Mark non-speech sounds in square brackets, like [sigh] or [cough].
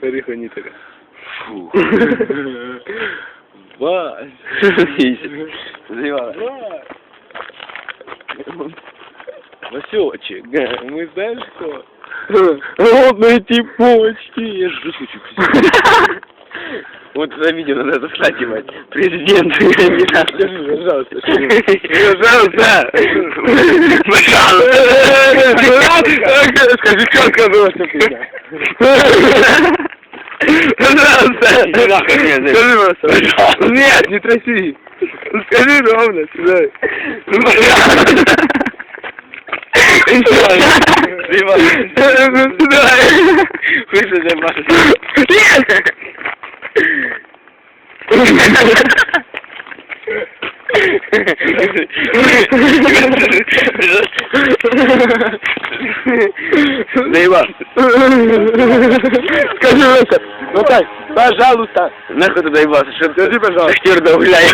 Перехоні така. Фу. [laughs] Вась. Зрівала. Васечек, мы знаешь кто? Голодные типочки. Я же хочу Вот это видео надо заслать, ебать. Президент. Пожалуйста, что Пожалуйста. Пожалуйста. Скажи, что фигня. Пожалуйста. Скажи, пожалуйста. Нет, не тряси. Скажи ровно, сюда. Ну, пожалуйста. Слышите, Маша? Нет! Заебал. Скажи это. Ну так, пожалуйста. Нахуй ты доебался? Скажи, пожалуйста. Актер, да, гуляй.